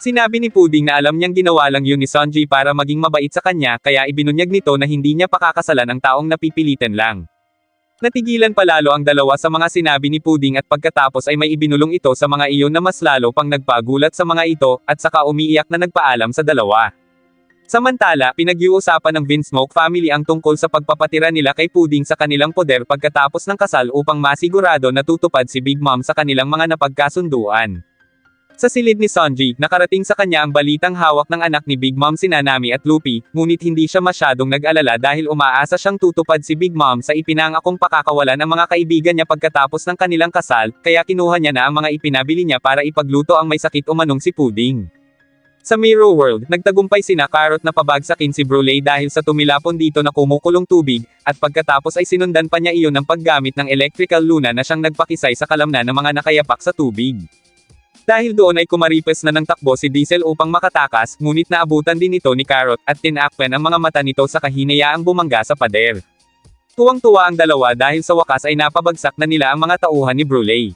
Sinabi ni Puding na alam niyang ginawa lang yun ni Sonji para maging mabait sa kanya kaya ibinunyag nito na hindi niya pakakasalan ang taong napipilitan lang. Natigilan palalo ang dalawa sa mga sinabi ni Puding at pagkatapos ay may ibinulong ito sa mga iyon na mas lalo pang nagpagulat sa mga ito at saka umiiyak na nagpaalam sa dalawa. Samantala, pinag-iusapan ng Vinsmoke family ang tungkol sa pagpapatira nila kay Puding sa kanilang poder pagkatapos ng kasal upang masigurado na tutupad si Big Mom sa kanilang mga napagkasunduan. Sa silid ni Sonji, nakarating sa kanya ang balitang hawak ng anak ni Big Mom si Nanami at Luffy, ngunit hindi siya masyadong nag-alala dahil umaasa siyang tutupad si Big Mom sa ipinangakong pakakawalan ng mga kaibigan niya pagkatapos ng kanilang kasal, kaya kinuha niya na ang mga ipinabili niya para ipagluto ang may sakit umanong si Puding. Sa Mirror World, nagtagumpay sina Carrot na pabagsakin si Bruley dahil sa tumilapon dito na kumukulong tubig, at pagkatapos ay sinundan pa niya iyon ng paggamit ng electrical luna na siyang nagpakisay sa kalamnan ng mga nakayapak sa tubig. Dahil doon ay kumaripes na ng takbo si Diesel upang makatakas, ngunit naabutan din ito ni Carrot, at tinakpan ang mga mata nito sa kahinayaang bumangga sa pader. Tuwang-tuwa ang dalawa dahil sa wakas ay napabagsak na nila ang mga tauhan ni Bruley.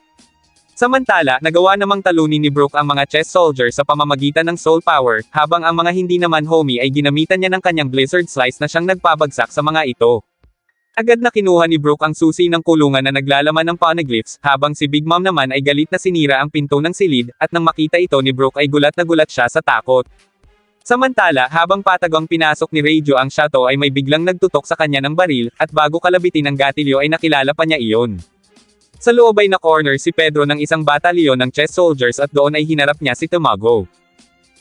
Samantala, nagawa namang talunin ni Brook ang mga chess soldier sa pamamagitan ng soul power, habang ang mga hindi naman homie ay ginamitan niya ng kanyang blizzard slice na siyang nagpabagsak sa mga ito. Agad na kinuha ni Brook ang susi ng kulungan na naglalaman ng poneglyphs, habang si Big Mom naman ay galit na sinira ang pinto ng silid, at nang makita ito ni Brook ay gulat na gulat siya sa takot. Samantala, habang patagang pinasok ni Reijo ang shato ay may biglang nagtutok sa kanya ng baril, at bago kalabitin ang gatilyo ay nakilala pa niya iyon. Sa loob ay na-corner si Pedro ng isang batalyon ng chess soldiers at doon ay hinarap niya si Tomago.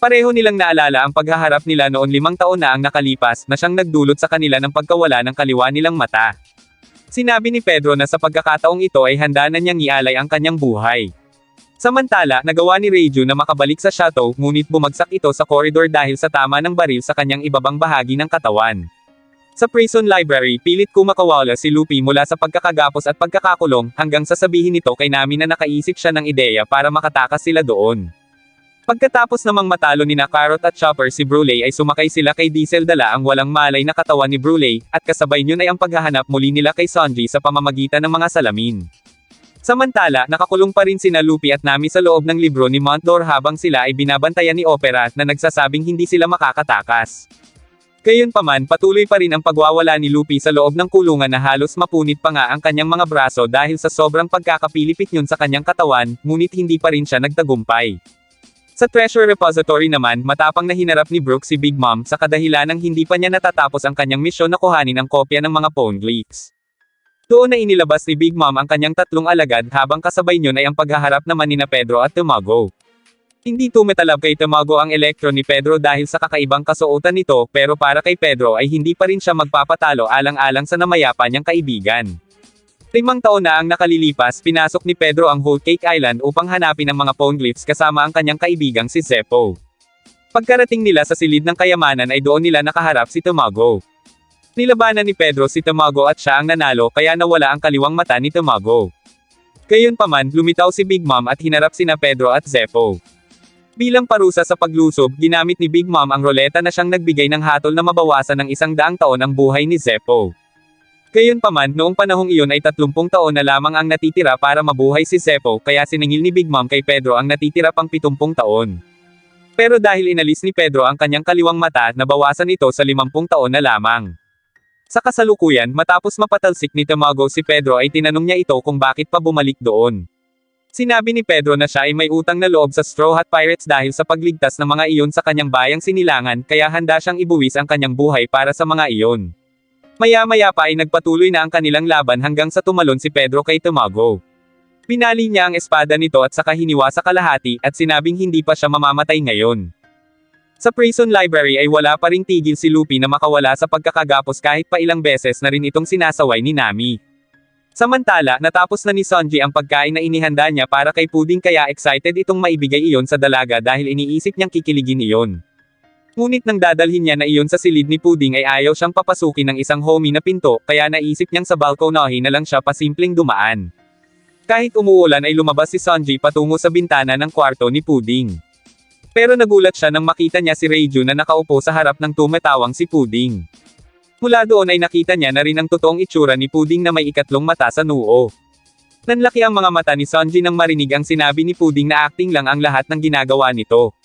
Pareho nilang naalala ang paghaharap nila noon limang taon na ang nakalipas na siyang nagdulot sa kanila ng pagkawala ng kaliwa nilang mata. Sinabi ni Pedro na sa pagkakataong ito ay handa na niyang ialay ang kanyang buhay. Samantala, nagawa ni Reiju na makabalik sa chateau, ngunit bumagsak ito sa koridor dahil sa tama ng baril sa kanyang ibabang bahagi ng katawan. Sa prison library, pilit kumakawala si Luffy mula sa pagkakagapos at pagkakakulong, hanggang sasabihin nito kay Nami na nakaisip siya ng ideya para makatakas sila doon. Pagkatapos namang matalo ni Carrot at Chopper si Bruley ay sumakay sila kay Diesel dala ang walang malay na katawan ni Bruley, at kasabay niyon ay ang paghahanap muli nila kay Sanji sa pamamagitan ng mga salamin. Samantala, nakakulong pa rin sina Luffy at Nami sa loob ng libro ni Montdor habang sila ay binabantayan ni Opera na nagsasabing hindi sila makakatakas. Gayunpaman, patuloy pa rin ang pagwawala ni Luffy sa loob ng kulungan na halos mapunit pa nga ang kanyang mga braso dahil sa sobrang pagkakapilipit yun sa kanyang katawan, ngunit hindi pa rin siya nagtagumpay. Sa Treasure Repository naman, matapang na hinarap ni Brooke si Big Mom sa kadahilanang hindi pa niya natatapos ang kanyang misyon na kuhanin ang kopya ng mga poneglyphs. Doon na inilabas ni Big Mom ang kanyang tatlong alagad habang kasabay niyon ay ang paghaharap naman ni na Pedro at Tumago. Hindi tumetalab kay Tumago ang elektro ni Pedro dahil sa kakaibang kasuotan nito, pero para kay Pedro ay hindi pa rin siya magpapatalo alang-alang sa namayapa niyang kaibigan. Limang taon na ang nakalilipas, pinasok ni Pedro ang Whole Cake Island upang hanapin ang mga poneglyphs kasama ang kanyang kaibigang si Zeppo. Pagkarating nila sa silid ng kayamanan ay doon nila nakaharap si Tumago. Nilabanan ni Pedro si Tumago at siya ang nanalo kaya nawala ang kaliwang mata ni Tumago. Gayunpaman, lumitaw si Big Mom at hinarap sina Pedro at Zeppo. Bilang parusa sa paglusob, ginamit ni Big Mom ang roleta na siyang nagbigay ng hatol na mabawasan ng isang daang taon ang buhay ni Zeppo. Gayunpaman, noong panahong iyon ay 30 taon na lamang ang natitira para mabuhay si Zeppo, kaya siningil ni Big Mom kay Pedro ang natitira pang 70 taon. Pero dahil inalis ni Pedro ang kanyang kaliwang mata, nabawasan ito sa 50 taon na lamang. Sa kasalukuyan, matapos mapatalsik ni Tamago si Pedro ay tinanong niya ito kung bakit pa bumalik doon. Sinabi ni Pedro na siya ay may utang na loob sa Straw Hat Pirates dahil sa pagligtas ng mga iyon sa kanyang bayang sinilangan, kaya handa siyang ibuwis ang kanyang buhay para sa mga iyon. Maya-maya pa ay nagpatuloy na ang kanilang laban hanggang sa tumalon si Pedro kay Tumago. Pinali niya ang espada nito at saka hiniwa sa kalahati, at sinabing hindi pa siya mamamatay ngayon. Sa prison library ay wala pa ring tigil si Luffy na makawala sa pagkakagapos kahit pa ilang beses na rin itong sinasaway ni Nami. Samantala, natapos na ni Sonji ang pagkain na inihanda niya para kay Puding kaya excited itong maibigay iyon sa dalaga dahil iniisip niyang kikiligin iyon. Ngunit nang dadalhin niya na iyon sa silid ni Puding ay ayaw siyang papasukin ng isang homie na pinto, kaya naisip niyang sa balkonahe na lang siya pasimpleng dumaan. Kahit umuulan ay lumabas si Sonji patungo sa bintana ng kwarto ni Puding. Pero nagulat siya nang makita niya si Reiju na nakaupo sa harap ng tumatawang si Puding. Mula doon ay nakita niya na rin ang totoong itsura ni Puding na may ikatlong mata sa noo. Nanlaki ang mga mata ni Sonji nang marinig ang sinabi ni Puding na acting lang ang lahat ng ginagawa nito.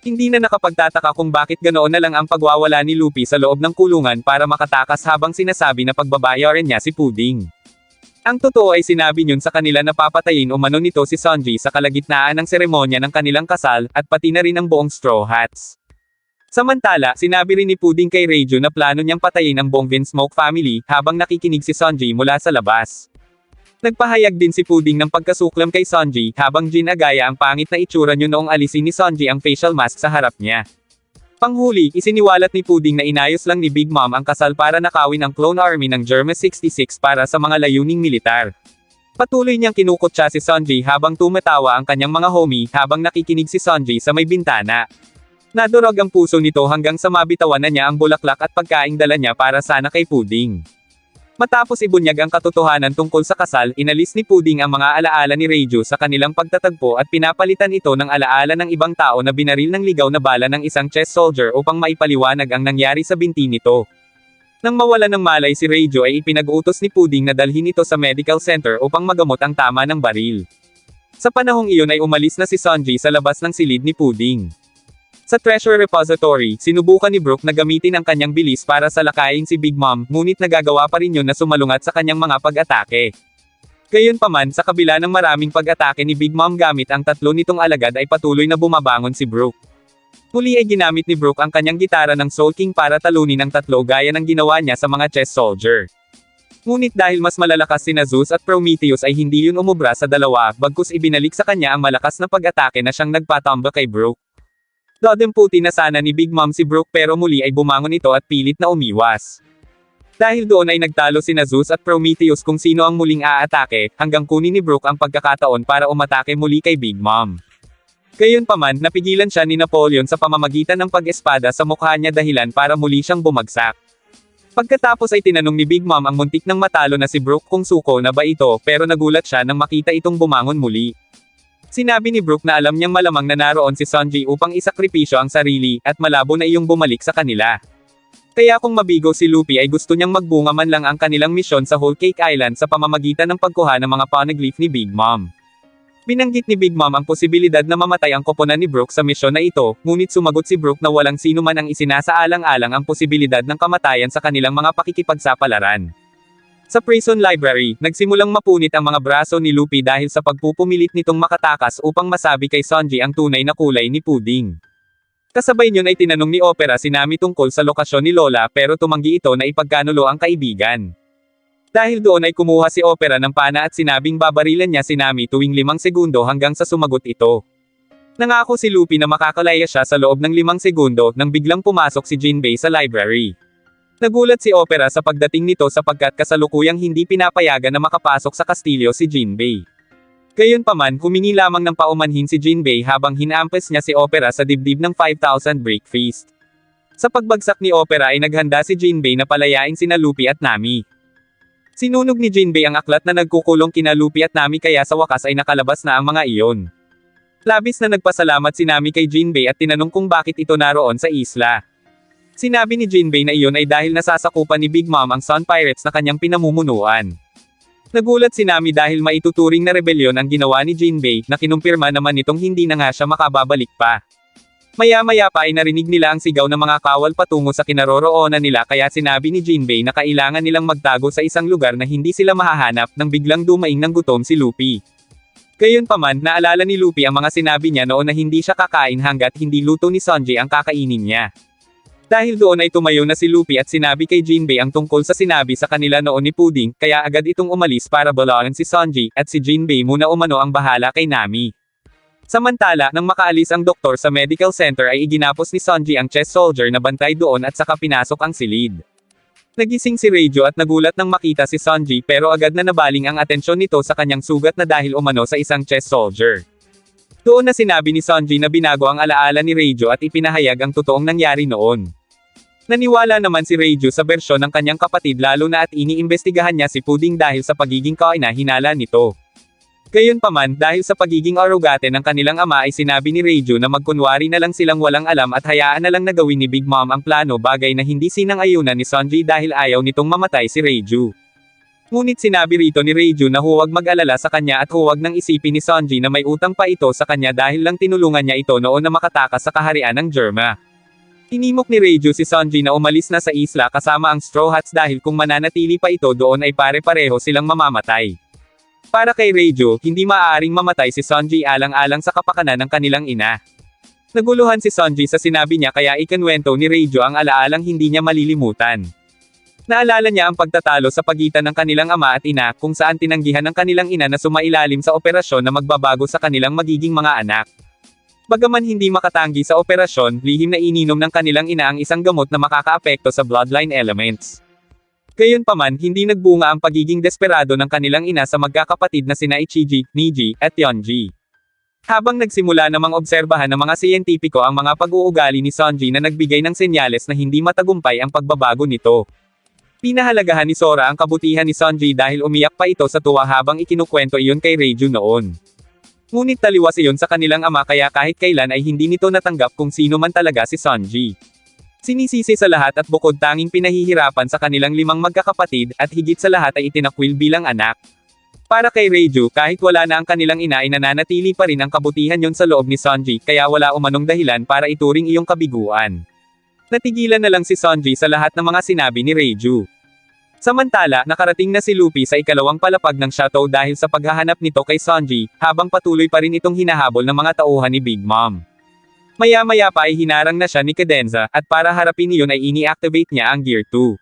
Hindi na nakapagtataka kung bakit ganoon na lang ang pagwawala ni Lupi sa loob ng kulungan para makatakas habang sinasabi na pagbabayaran niya si Puding. Ang totoo ay sinabi niyon sa kanila na papatayin umano nito si Sanji sa kalagitnaan ng seremonya ng kanilang kasal, at pati na rin ang buong Straw Hats. Samantala, sinabi rin ni Puding kay Reiju na plano niyang patayin ang buong Vinsmoke family, habang nakikinig si Sanji mula sa labas. Nagpahayag din si Puding ng pagkasuklam kay Sanji, habang ginagaya ang pangit na itsura niyo noong alisin ni Sanji ang facial mask sa harap niya. Panghuli, isiniwalat ni Puding na inayos lang ni Big Mom ang kasal para nakawin ang clone army ng Germa 66 para sa mga layuning militar. Patuloy niyang kinukutsa si Sanji habang tumatawa ang kanyang mga homie habang nakikinig si Sanji sa may bintana. Nadurog ang puso nito hanggang sa mabitawan na niya ang bulaklak at pagkaing dala niya para sana kay Puding. Matapos ibunyag ang katotohanan tungkol sa kasal, inalis ni Puding ang mga alaala ni Reiju sa kanilang pagtatagpo at pinapalitan ito ng alaala ng ibang tao na binaril ng ligaw na bala ng isang chess soldier upang maipaliwanag ang nangyari sa binti nito. Nang mawala ng malay si Reiju ay ipinag-utos ni Puding na dalhin ito sa medical center upang magamot ang tama ng baril. Sa panahong iyon ay umalis na si Sanji sa labas ng silid ni Puding. Sa Treasure Repository, sinubukan ni Brooke na gamitin ang kanyang bilis para salakayin si Big Mom, ngunit nagagawa pa rin yun na sumalungat sa kanyang mga pag-atake. Gayunpaman, sa kabila ng maraming pag-atake ni Big Mom gamit ang tatlo nitong alagad ay patuloy na bumabangon si Brooke. Muli ay ginamit ni Brooke ang kanyang gitara ng Soul King para talunin ang tatlo gaya ng ginawa niya sa mga chess soldier. Ngunit dahil mas malalakas si Zeus at Prometheus ay hindi yun umubra sa dalawa, bagkus ibinalik sa kanya ang malakas na pag-atake na siyang nagpatamba kay Brooke. Dodemputi na sana ni Big Mom si Brooke pero muli ay bumangon ito at pilit na umiwas. Dahil doon ay nagtalo si Zeus at Prometheus kung sino ang muling aatake, hanggang kunin ni Brooke ang pagkakataon para umatake muli kay Big Mom. Gayunpaman, napigilan siya ni Napoleon sa pamamagitan ng pag-espada sa mukha niya dahilan para muli siyang bumagsak. Pagkatapos ay tinanong ni Big Mom ang muntik ng matalo na si Brooke kung suko na ba ito pero nagulat siya nang makita itong bumangon muli. Sinabi ni Brooke na alam niyang malamang na naroon si Sanji upang isakripisyo ang sarili, at malabo na iyong bumalik sa kanila. Kaya kung mabigo si Luffy ay gusto niyang magbunga man lang ang kanilang misyon sa Whole Cake Island sa pamamagitan ng pagkuha ng mga poneglyph ni Big Mom. Binanggit ni Big Mom ang posibilidad na mamatay ang koponan ni Brooke sa misyon na ito, ngunit sumagot si Brooke na walang sino man ang isinasaalang-alang ang posibilidad ng kamatayan sa kanilang mga pakikipagsapalaran. Sa prison library, nagsimulang mapunit ang mga braso ni Luffy dahil sa pagpupumilit nitong makatakas upang masabi kay Sanji ang tunay na kulay ni Puding. Kasabay niyon ay tinanong ni Opera si Nami tungkol sa lokasyon ni Lola pero tumanggi ito na ipagkanulo ang kaibigan. Dahil doon ay kumuha si Opera ng pana at sinabing babarilan niya si Nami tuwing limang segundo hanggang sa sumagot ito. Nangako si Luffy na makakalaya siya sa loob ng limang segundo nang biglang pumasok si Jinbei sa library. Nagulat si Opera sa pagdating nito sapagkat kasalukuyang hindi pinapayagan na makapasok sa kastilyo si Jinbei. Gayunpaman, humingi lamang ng paumanhin si Jinbei habang hinaampas niya si Opera sa dibdib ng 5,000 brick feast. Sa pagbagsak ni Opera ay naghanda si Jinbei na palayain sina Luffy at Nami. Sinunog ni Jinbei ang aklat na nagkukulong kina Luffy at Nami kaya sa wakas ay nakalabas na ang mga iyon. Labis na nagpasalamat si Nami kay Jinbei at tinanong kung bakit ito naroon sa isla. Sinabi ni Jinbei na iyon ay dahil nasasakupan ni Big Mom ang Sun Pirates na kanyang pinamumunuan. Nagulat si Nami dahil maituturing na rebelyon ang ginawa ni Jinbei, na kinumpirma naman nitong hindi na nga siya makababalik pa. Maya-maya pa ay narinig nila ang sigaw ng mga kawal patungo sa kinaroroonan nila kaya sinabi ni Jinbei na kailangan nilang magtago sa isang lugar na hindi sila mahahanap nang biglang dumaing ng gutom si Luffy. Gayunpaman, naalala ni Luffy ang mga sinabi niya noon na hindi siya kakain hanggat hindi luto ni Sanji ang kakainin niya. Dahil doon ay tumayo na si Luffy at sinabi kay Jinbei ang tungkol sa sinabi sa kanila noon ni Puding, kaya agad itong umalis para balaan si Sanji, at si Jinbei muna umano ang bahala kay Nami. Samantala, nang makaalis ang doktor sa medical center ay iginapos ni Sanji ang chess soldier na bantay doon at saka pinasok ang silid. Nagising si Reijo at nagulat nang makita si Sanji pero agad na nabaling ang atensyon nito sa kanyang sugat na dahil umano sa isang chess soldier. Doon na sinabi ni Sanji na binago ang alaala ni Reijo at ipinahayag ang totoong nangyari noon. Naniwala naman si Reiju sa bersyon ng kanyang kapatid lalo na at iniimbestigahan niya si Puding dahil sa pagiging kaina-hinala nito. Gayunpaman, dahil sa pagiging arugate ng kanilang ama ay sinabi ni Reiju na magkunwari na lang silang walang alam at hayaan na lang na gawin ni Big Mom ang plano bagay na hindi sinang-ayunan ni Sanji dahil ayaw nitong mamatay si Reiju. Ngunit sinabi rito ni Reiju na huwag mag-alala sa kanya at huwag nang isipin ni Sonji na may utang pa ito sa kanya dahil lang tinulungan niya ito noon na makatakas sa kaharian ng Germa. Tinimok ni Reiju si Sonji na umalis na sa isla kasama ang Straw Hats dahil kung mananatili pa ito doon ay pare-pareho silang mamamatay. Para kay Reiju, hindi maaaring mamatay si Sonji alang-alang sa kapakanan ng kanilang ina. Naguluhan si Sonji sa sinabi niya kaya ikinwento ni Reiju ang alaalang hindi niya malilimutan. Naalala niya ang pagtatalo sa pagitan ng kanilang ama at ina kung saan tinanggihan ng kanilang ina na sumailalim sa operasyon na magbabago sa kanilang magiging mga anak. Bagaman hindi makatanggi sa operasyon, lihim na ininom ng kanilang ina ang isang gamot na makakaapekto sa bloodline elements. Gayunpaman, hindi nagbunga ang pagiging desperado ng kanilang ina sa magkakapatid na sina Ichiji, Niji, at Yeonji. Habang nagsimula namang obserbahan ng mga siyentipiko ang mga pag-uugali ni Sonji na nagbigay ng senyales na hindi matagumpay ang pagbabago nito. Pinahalagahan ni Sora ang kabutihan ni Sonji dahil umiyak pa ito sa tuwa habang ikinukwento iyon kay Reiju noon. Ngunit taliwas iyon sa kanilang ama kaya kahit kailan ay hindi nito natanggap kung sino man talaga si Sonji. Sinisisi sa lahat at bukod tanging pinahihirapan sa kanilang limang magkakapatid at higit sa lahat ay itinakwil bilang anak. Para kay Reiju, kahit wala na ang kanilang ina ay nananatili pa rin ang kabutihan yon sa loob ni Sonji kaya wala umanong dahilan para ituring iyong kabiguan. Natigilan na lang si Sonji sa lahat ng mga sinabi ni Reiju. Samantala, nakarating na si Luffy sa ikalawang palapag ng chateau dahil sa paghahanap nito kay Sonji, habang patuloy pa rin itong hinahabol ng mga tauhan ni Big Mom. Maya-maya pa ay hinarang na siya ni Cadenza, at para harapin iyon ay ini-activate niya ang Gear 2.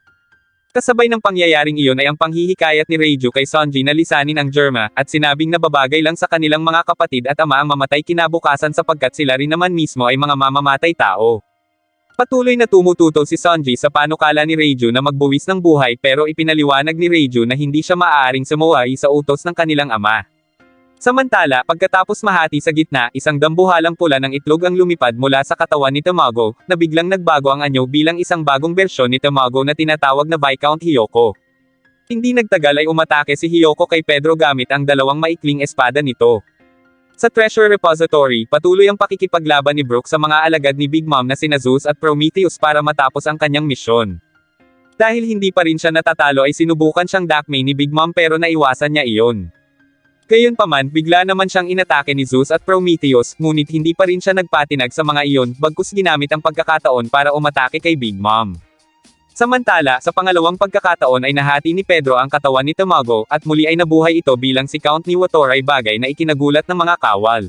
Kasabay ng pangyayaring iyon ay ang panghihikayat ni Reiju kay Sonji na lisanin ang Germa, at sinabing nababagay lang sa kanilang mga kapatid at ama ang mamatay kinabukasan sapagkat sila rin naman mismo ay mga mamamatay tao. Patuloy na tumututol si Sonji sa panukala ni Reiju na magbuwis ng buhay pero ipinaliwanag ni Reiju na hindi siya maaaring sumuway sa utos ng kanilang ama. Samantala, pagkatapos mahati sa gitna, isang dambuhalang pula ng itlog ang lumipad mula sa katawan ni Tamago, na biglang nagbago ang anyo bilang isang bagong bersyon ni Tamago na tinatawag na Viscount Hiyoko. Hindi nagtagal ay umatake si Hiyoko kay Pedro gamit ang dalawang maikling espada nito. Sa Treasure Repository, patuloy ang pakikipaglaban ni Brooke sa mga alagad ni Big Mom na sina Zeus at Prometheus para matapos ang kanyang misyon. Dahil hindi pa rin siya natatalo ay sinubukan siyang dakmay ni Big Mom pero naiwasan niya iyon. Gayunpaman, bigla naman siyang inatake ni Zeus at Prometheus, ngunit hindi pa rin siya nagpatinag sa mga iyon, bagkus ginamit ang pagkakataon para umatake kay Big Mom. Samantala, sa pangalawang pagkakataon ay nahati ni Pedro ang katawan ni Tamago, at muli ay nabuhay ito bilang si Count ni Watoray bagay na ikinagulat ng mga kawal.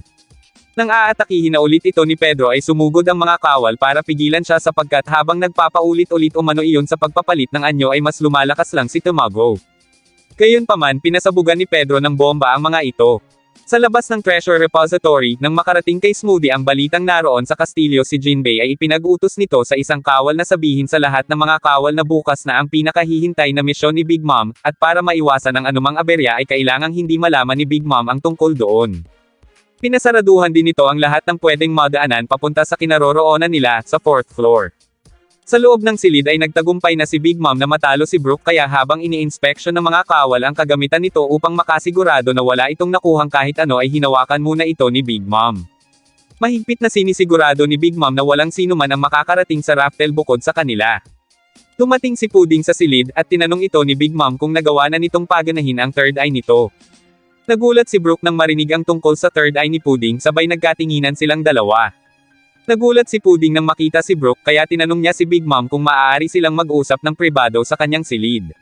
Nang aatakihin na ulit ito ni Pedro ay sumugod ang mga kawal para pigilan siya sapagkat habang nagpapaulit-ulit umano iyon sa pagpapalit ng anyo ay mas lumalakas lang si Tamago. Gayunpaman pinasabugan ni Pedro ng bomba ang mga ito. Sa labas ng Treasure Repository, nang makarating kay Smoothie ang balitang naroon sa kastilyo si Jinbei ay ipinag-utos nito sa isang kawal na sabihin sa lahat ng mga kawal na bukas na ang pinakahihintay na misyon ni Big Mom, at para maiwasan ang anumang aberya ay kailangang hindi malaman ni Big Mom ang tungkol doon. Pinasaraduhan din nito ang lahat ng pwedeng madaanan papunta sa kinaroroonan nila, sa 4th floor. Sa loob ng silid ay nagtagumpay na si Big Mom na matalo si Brooke kaya habang ini-inspection ng mga kawal ang kagamitan nito upang makasigurado na wala itong nakuhang kahit ano ay hinawakan muna ito ni Big Mom. Mahigpit na sinisigurado ni Big Mom na walang sino man ang makakarating sa raftel bukod sa kanila. Tumating si Puding sa silid at tinanong ito ni Big Mom kung nagawa na nitong paganahin ang third eye nito. Nagulat si Brooke nang marinig ang tungkol sa third eye ni Puding sabay nagkatinginan silang dalawa. Nagulat si Puding nang makita si Brooke kaya tinanong niya si Big Mom kung maaari silang mag-usap ng pribado sa kanyang silid.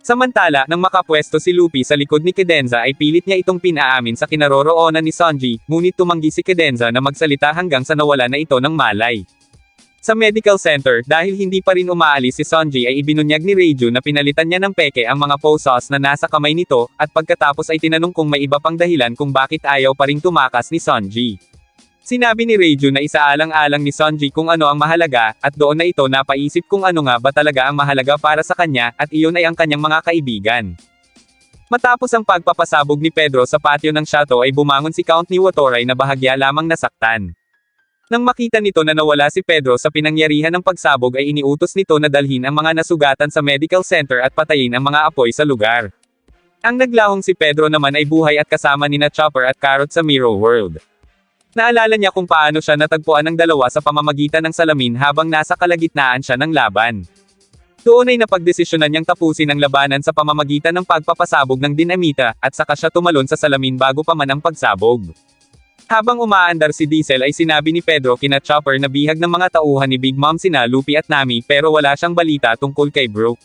Samantala, nang makapwesto si Luffy sa likod ni Cadenza ay pilit niya itong pinaamin sa kinaroroonan ni Sanji, ngunit tumanggi si Cadenza na magsalita hanggang sa nawala na ito ng malay. Sa medical center, dahil hindi pa rin umaalis si Sanji ay ibinunyag ni Reiju na pinalitan niya ng peke ang mga posas na nasa kamay nito, at pagkatapos ay tinanong kung may iba pang dahilan kung bakit ayaw pa ring tumakas ni Sanji. Sinabi ni Reiju na isaalang-alang ni Sonji kung ano ang mahalaga, at doon na ito napaisip kung ano nga ba talaga ang mahalaga para sa kanya, at iyon ay ang kanyang mga kaibigan. Matapos ang pagpapasabog ni Pedro sa patio ng chateau ay bumangon si Count ni Watoray na bahagya lamang nasaktan. Nang makita nito na nawala si Pedro sa pinangyarihan ng pagsabog ay iniutos nito na dalhin ang mga nasugatan sa medical center at patayin ang mga apoy sa lugar. Ang naglahong si Pedro naman ay buhay at kasama ni na Chopper at Carrot sa Mirror World. Naalala niya kung paano siya natagpuan ng dalawa sa pamamagitan ng salamin habang nasa kalagitnaan siya ng laban. Doon ay napagdesisyonan niyang tapusin ang labanan sa pamamagitan ng pagpapasabog ng dinamita, at saka siya tumalon sa salamin bago pa man ang pagsabog. Habang umaandar si Diesel ay sinabi ni Pedro kina Chopper na bihag ng mga tauhan ni Big Mom sina Luffy at Nami pero wala siyang balita tungkol kay Brook.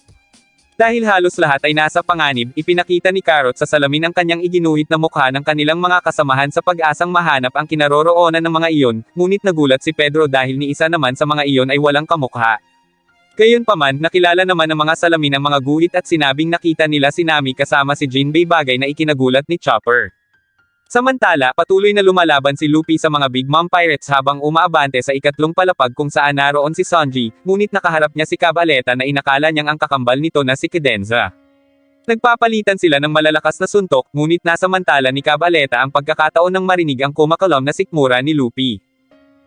Dahil halos lahat ay nasa panganib, ipinakita ni Carrot sa salamin ang kanyang iginuhit na mukha ng kanilang mga kasamahan sa pag-asang mahanap ang kinaroroonan ng mga iyon, ngunit nagulat si Pedro dahil ni isa naman sa mga iyon ay walang kamukha. Gayunpaman, nakilala naman ng mga salamin ang mga guhit at sinabing nakita nila si Nami kasama si Jinbei bagay na ikinagulat ni Chopper. Samantala, patuloy na lumalaban si Luffy sa mga Big Mom Pirates habang umaabante sa ikatlong palapag kung saan naroon si Sanji, ngunit nakaharap niya si Cabaleta na inakala niyang ang kakambal nito na si Kidenza. Nagpapalitan sila ng malalakas na suntok, ngunit nasamantala ni Cabaleta ang pagkakataon ng marinig ang kumakalom na sikmura ni Luffy.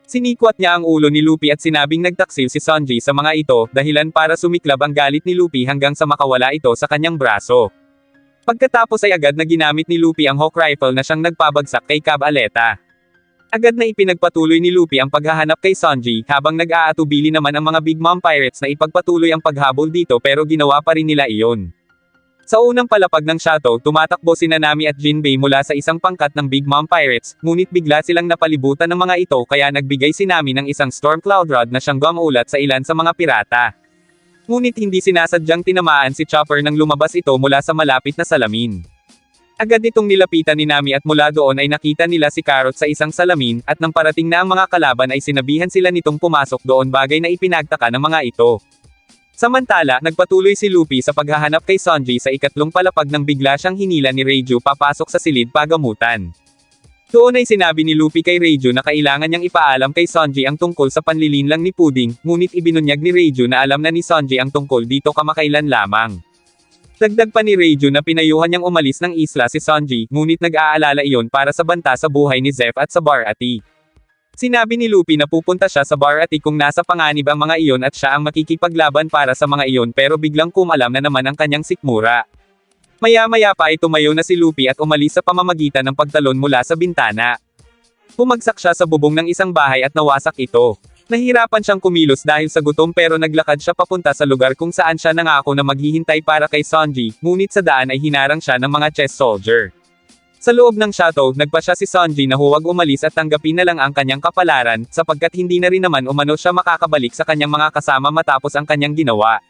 Sinikwat niya ang ulo ni Luffy at sinabing nagtaksil si Sanji sa mga ito, dahilan para sumiklab ang galit ni Luffy hanggang sa makawala ito sa kanyang braso. Pagkatapos ay agad na ginamit ni Luffy ang Hawk Rifle na siyang nagpabagsak kay Cabaleta. Agad na ipinagpatuloy ni Luffy ang paghahanap kay Sanji, habang nag-aatubili naman ang mga Big Mom Pirates na ipagpatuloy ang paghabol dito pero ginawa pa rin nila iyon. Sa unang palapag ng Shadow, tumatakbo si Nanami at Jinbei mula sa isang pangkat ng Big Mom Pirates, ngunit bigla silang napalibutan ng mga ito kaya nagbigay si Nami ng isang Storm Cloud Rod na siyang gumulat sa ilan sa mga pirata. Ngunit hindi sinasadyang tinamaan si Chopper nang lumabas ito mula sa malapit na salamin. Agad itong nilapitan ni Nami at mula doon ay nakita nila si Carrot sa isang salamin, at nang parating na ang mga kalaban ay sinabihan sila nitong pumasok doon bagay na ipinagtaka ng mga ito. Samantala, nagpatuloy si Luffy sa paghahanap kay Sanji sa ikatlong palapag nang bigla siyang hinila ni Reiju papasok sa silid pagamutan. Doon ay sinabi ni Luffy kay Reiju na kailangan niyang ipaalam kay Sanji ang tungkol sa panlilinlang ni Pudding, ngunit ibinunyag ni Reiju na alam na ni Sanji ang tungkol dito kamakailan lamang. Dagdag pa ni Reiju na pinayuhan niyang umalis ng isla si Sanji, ngunit nag-aalala iyon para sa banta sa buhay ni Zeph at sa Barati. Sinabi ni Luffy na pupunta siya sa Barati kung nasa panganib ang mga iyon at siya ang makikipaglaban para sa mga iyon pero biglang kumalam na naman ang kanyang sikmura. Maya-maya pa ay tumayo na si Luffy at umalis sa pamamagitan ng pagtalon mula sa bintana. Pumagsak siya sa bubong ng isang bahay at nawasak ito. Nahirapan siyang kumilos dahil sa gutom pero naglakad siya papunta sa lugar kung saan siya nangako na maghihintay para kay Sanji, ngunit sa daan ay hinarang siya ng mga chess soldier. Sa loob ng shadow, nagpa siya si Sanji na huwag umalis at tanggapin na lang ang kanyang kapalaran, sapagkat hindi na rin naman umano siya makakabalik sa kanyang mga kasama matapos ang kanyang ginawa.